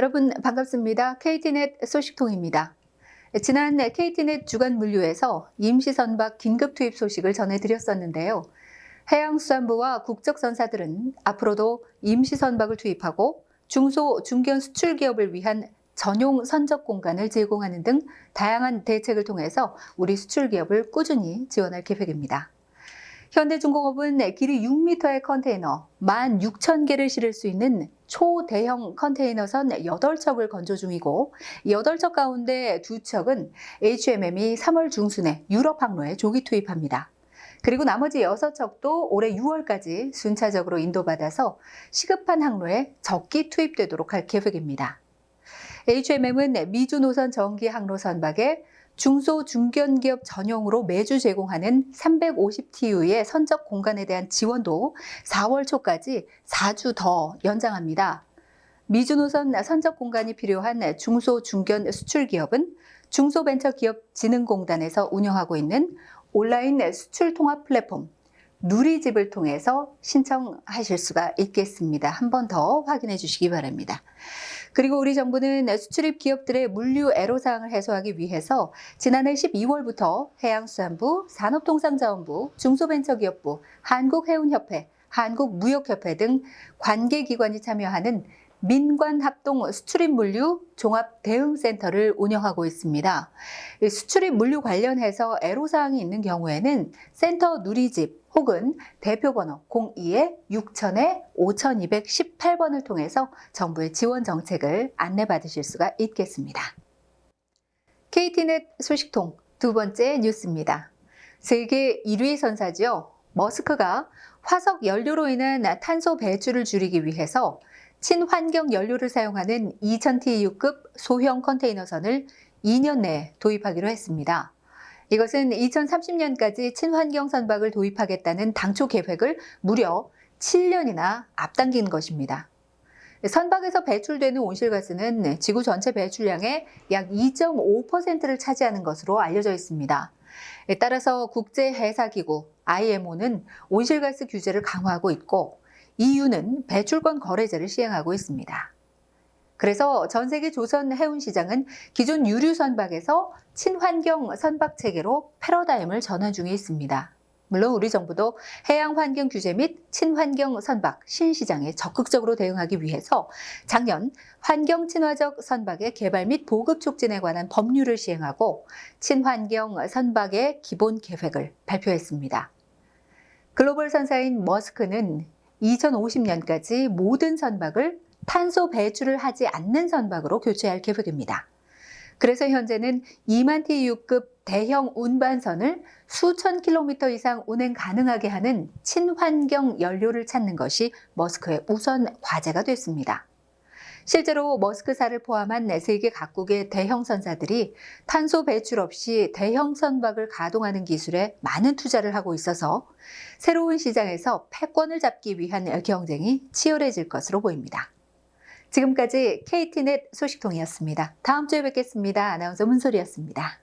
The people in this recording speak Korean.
여러분 반갑습니다. KT넷 소식통입니다. 지난 KT넷 주간 물류에서 임시선박 긴급 투입 소식을 전해드렸었는데요. 해양수산부와 국적선사들은 앞으로도 임시선박을 투입하고 중소, 중견 수출 기업을 위한 전용 선적 공간을 제공하는 등 다양한 대책을 통해서 우리 수출 기업을 꾸준히 지원할 계획입니다. 현대중공업은 길이 6m의 컨테이너 16,000개를 실을 수 있는 초대형 컨테이너선 8척을 건조 중이고 8척 가운데 2척은 HMM이 3월 중순에 유럽 항로에 조기 투입합니다. 그리고 나머지 6척도 올해 6월까지 순차적으로 인도받아서 시급한 항로에 적기 투입되도록 할 계획입니다. HMM은 미주 노선 전기 항로 선박에 중소 중견기업 전용으로 매주 제공하는 350TU의 선적 공간에 대한 지원도 4월 초까지 4주 더 연장합니다. 미주 노선 선적 공간이 필요한 중소 중견 수출 기업은 중소벤처기업진흥공단에서 운영하고 있는 온라인 수출 통합 플랫폼 누리집을 통해서 신청하실 수가 있겠습니다. 한 번 더 확인해 주시기 바랍니다. 그리고 우리 정부는 수출입 기업들의 물류 애로사항을 해소하기 위해서 지난해 12월부터 해양수산부, 산업통상자원부, 중소벤처기업부, 한국해운협회, 한국무역협회 등 관계기관이 참여하는 민관합동 수출입 물류 종합 대응센터를 운영하고 있습니다. 수출입 물류 관련해서 애로사항이 있는 경우에는 센터 누리집 혹은 대표번호 02에 6000에 5218번을 통해서 정부의 지원 정책을 안내받으실 수가 있겠습니다. KT넷 소식통 두 번째 뉴스입니다. 세계 1위 선사지요. 머스크가 화석 연료로 인한 탄소 배출을 줄이기 위해서 친환경 연료를 사용하는 2000TU급 소형 컨테이너선을 2년 내에 도입하기로 했습니다. 이것은 2030년까지 친환경 선박을 도입하겠다는 당초 계획을 무려 7년이나 앞당긴 것입니다. 선박에서 배출되는 온실가스는 지구 전체 배출량의 약 2.5%를 차지하는 것으로 알려져 있습니다. 따라서 국제해사기구 IMO는 온실가스 규제를 강화하고 있고 EU는 배출권 거래제를 시행하고 있습니다. 그래서 전 세계 조선 해운 시장은 기존 유류 선박에서 친환경 선박 체계로 패러다임을 전환 중에 있습니다. 물론 우리 정부도 해양 환경 규제 및 친환경 선박 신시장에 적극적으로 대응하기 위해서 작년 환경 친화적 선박의 개발 및 보급 촉진에 관한 법률을 시행하고 친환경 선박의 기본 계획을 발표했습니다. 글로벌 선사인 머스크는 2050년까지 모든 선박을 탄소 배출을 하지 않는 선박으로 교체할 계획입니다. 그래서 현재는 2만 TU급 대형 운반선을 수천 킬로미터 이상 운행 가능하게 하는 친환경 연료를 찾는 것이 머스크의 우선 과제가 됐습니다. 실제로 머스크사를 포함한 세계 각국의 대형 선사들이 탄소 배출 없이 대형 선박을 가동하는 기술에 많은 투자를 하고 있어서 새로운 시장에서 패권을 잡기 위한 경쟁이 치열해질 것으로 보입니다. 지금까지 KT넷 소식통이었습니다. 다음 주에 뵙겠습니다. 아나운서 문소리였습니다.